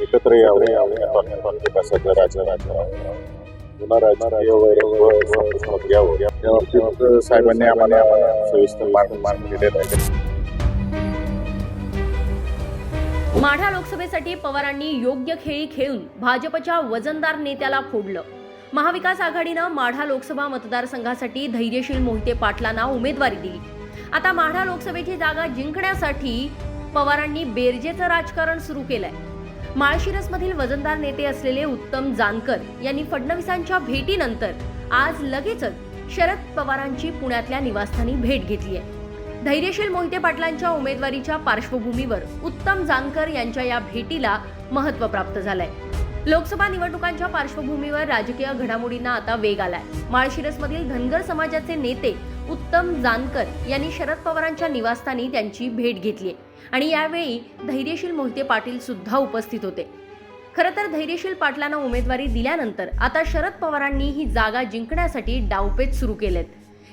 एकत्र यावे. पुन्हा राजकीय या बाबतीत साहेबांनी आम्हाला सविस्तर आहे. माढा लोकसभेसाठी पवारांनी योग्य खेळी खेळून भाजपच्या वजनदार नेत्याला फोडलं. महाविकास आघाडीनं माढा लोकसभा मतदारसंघासाठी धैर्यशील मोहिते पाटलांना उमेदवारी दिली. आता माढा लोकसभेची जागा जिंकण्यासाठी पवारांनी बेरजेचं राजकारण सुरू केलंय. माळशिरसमधील वजनदार नेते असलेले उत्तम जानकर यांनी फडणवीसांच्या भेटीनंतर आज लगेचच शरद पवारांची पुण्यातल्या निवासस्थानी भेट घेतली आहे. धैर्यशील मोहिते पाटलांच्या उमेदवारीच्या पार्श्वभूमीवर उत्तम जानकर यांच्या या भेटीला महत्त्व प्राप्त झालंय. लोकसभा निवडणुकांच्या पार्श्वभूमीवर राजकीय घडामोडींना आता वेग आलाय. माळशिरसमधील धनगर समाजाचे नेते उत्तम जानकर यांनी शरद पवारांच्या निवासस्थानी त्यांची भेट घेतली आणि यावेळी धैर्यशील मोहिते पाटील सुद्धा उपस्थित होते. खरं तर धैर्यशील पाटलांना उमेदवारी दिल्यानंतर आता शरद पवारांनी ही जागा जिंकण्यासाठी डावपेच सुरू केलेत.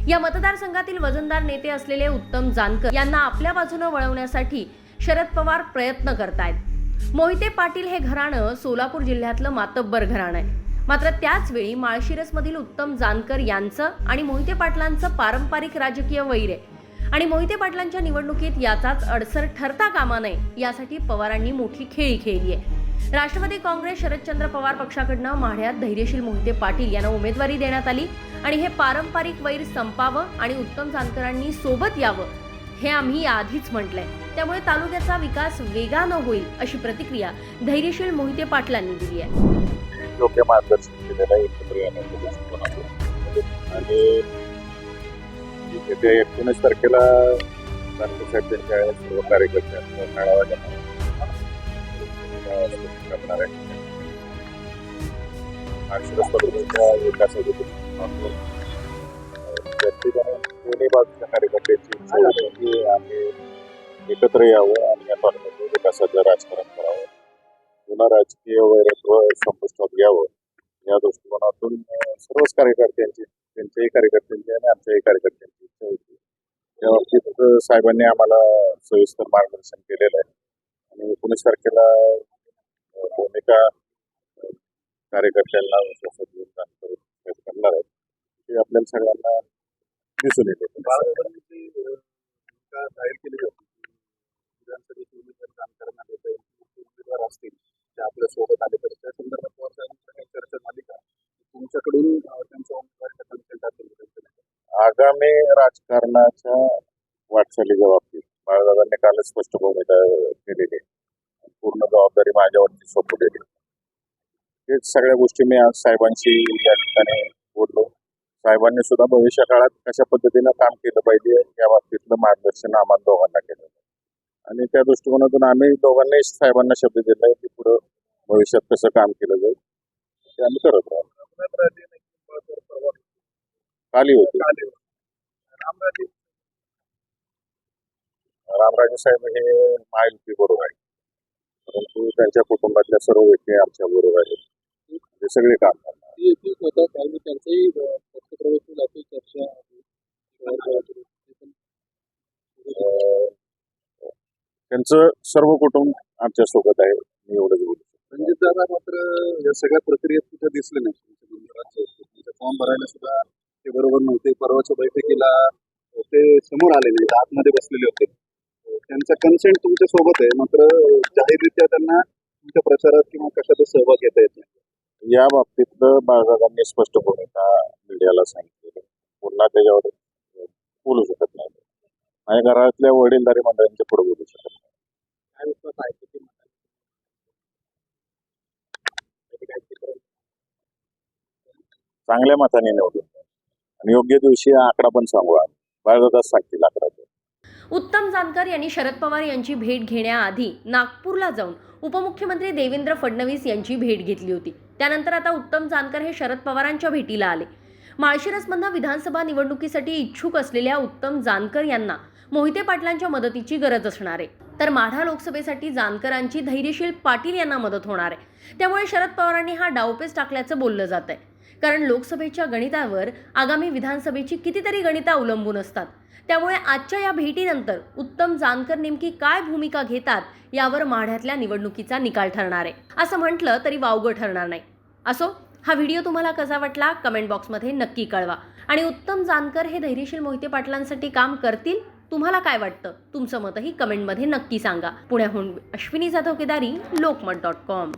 या मतदारसंघातील वजनदार नेते असलेले उत्तम जानकर यांना आपल्या बाजूनं वळवण्यासाठी शरद पवार प्रयत्न करतायत. मोहिते पाटील हे घराणं सोलापूर जिल्ह्यातलं मातब्बर घराणं आहे. मात्र त्याचवेळी माळशिरसमधील उत्तम जानकर यांचं आणि मोहिते पाटलांचं पारंपरिक राजकीय वैर आहे. आणि मोहिते पाटलांच्या निवडणुकीत याचाच अडसर ठरता कामा नये यासाठी पवारांनी मोठी खेळी खेळली आहे. राष्ट्रवादी काँग्रेस शरदचंद्र पवार पक्षाकडनं माढ्यात धैर्यशील मोहिते पाटील यांना उमेदवारी देण्यात आली आणि हे पारंपरिक वैर संपावं आणि उत्तम जानकरांनी सोबत यावं हे आम्ही आधीच म्हटलंय. त्यामुळे तालुक्याचा विकास वेगानं होईल अशी प्रतिक्रिया धैर्यशील मोहिते पाटलांनी दिली आहे. येत्या एकोणीस तारखेला साहेब त्यांच्या सर्व कार्यकर्त्या मेळावा करणार आहे दोन्ही बाजूच्या कार्यकर्त्यांची इच्छा होती की आम्ही एकत्र यावं आणि या पार्टीमध्ये विकासाचं राजकारण करावं. पुन्हा राजकीय वैरत्व संपुष्टात घ्यावं. या दृष्टिकोनातून सर्वच कार्यकर्त्यांची त्यांच्याही कार्यकर्त्यांची आणि आमच्याही कार्यकर्त्यांची त्या बाबतीत साहेबांनी आम्हाला सविस्तर मार्गदर्शन केलेलं आहे. आणि एकोणीस तारखेला भूमिका कार्यकर्त्यांना विश्वासात घेऊन जानकर करणार आहेत ते आपल्याला सगळ्यांना दिसून येते. जाहीर केली होती विधानसभेचे उमेदवार काम देता उमेदवार असतील ते आपल्यासोबत आले तर त्या संदर्भात पवार साहेबांच्या काही चर्चा झाली का? तुमच्याकडून त्यांचा त्यांच्या आगामी राजकारणाच्या वाटचालीच्या बाबतीत बाळदादांनी कालच स्पष्ट भूमिका केलेली पूर्ण जबाबदारी माझ्यावरती सोपवलेली आहे. हेच सगळ्या गोष्टी मी आज साहेबांशी या ठिकाणी बोललो. साहेबांनी सुद्धा भविष्य काळात कशा पद्धतीनं काम केलं पाहिजे या बाबतीतलं मार्गदर्शन आम्हाला दोघांना केलं. आणि त्या दृष्टिकोनातून आम्ही दोघांनाही साहेबांना शब्द दिलाय की पुढं भविष्यात कसं काम केलं जाईल. ते आम्ही करत राहू. काली होती. रामराजे. रामराजे साहेब हे महायुती बरोबर आहे परंतु त्यांच्या कुटुंबातल्या सर्व व्यक्ती आमच्या बरोबर आहेत. ते सगळे काम करणार ते एकच होता काल मी त्यांचाही अं, पक्षप्रवेश जाते चर्चा आहे. अं, त्यांचं सर्व कुटुंब आमच्यासोबत आहे. मी एवढंच बोलू शकतो. रणजित दादा मात्र या सगळ्या प्रक्रियेत कुठे दिसले नाही फॉर्म भरायला सुद्धा ते बरोबर नव्हते. परवाच्या बैठकीला ते समोर आले नाही आतमध्ये बसलेले होते. त्यांचा कन्सेंट तुमच्यासोबत आहे मात्र जाहीररित्या त्यांना तुमच्या प्रचारात किंवा कशात सहभाग घेता येत नाही. या बाबतीतलं बाळदादांनी स्पष्ट भूमिका मीडियाला सांगितलेली पुन्हा त्याच्यावर बोलू शकत नाही. माझ्या घरातल्या वडीलधारी मंडळांच्या पुढे बोलू शकत नाही? चांगल्या मताने निवडून. आणि योग्य दिवशी हा आकडा पण सांगू आम्ही. सांगतील आकडा तो. उत्तम जानकर यांनी शरद पवार यांची भेट घेण्याआधी नागपूरला जाऊन उपमुख्यमंत्री देवेंद्र फडणवीस यांची भेट घेतली होती. त्यानंतर आता उत्तम जानकर हे शरद पवारांच्या भेटीला आले. माळशिरसमधनं विधानसभा निवडणुकीसाठी इच्छुक असलेल्या उत्तम जानकर यांना मोहिते पाटलांच्या मदतीची गरज असणार आहे. तर माढा लोकसभेसाठी जानकरांची धैर्यशील पाटील यांना मदत होणार आहे. त्यामुळे शरद पवारांनी हा डावपेच टाकल्याचं बोललं जात आहे कारण लोकसभेच्या गणितावर आगामी विधानसभेची कितीतरी गणितं अवलंबून असतात. त्यामुळे आजच्या या भेटीनंतर उत्तम जानकर नेमकी काय भूमिका घेतात यावर माढ्यातल्या निवडणुकीचा निकाल ठरणार आहे. असं म्हटलं तरी वावगं ठरणार नाही. असो हा व्हिडिओ तुम्हाला कसा वाटला कमेंट बॉक्समध्ये नक्की कळवा. आणि उत्तम जानकर हे धैर्यशील मोहिते पाटलांसाठी काम करतील? तुम्हाला काय वाटतं? तुमचं मतही कमेंटमध्ये नक्की सांगा. पुण्याहून अश्विनी जाधव केदारी लोकमत डॉट कॉम.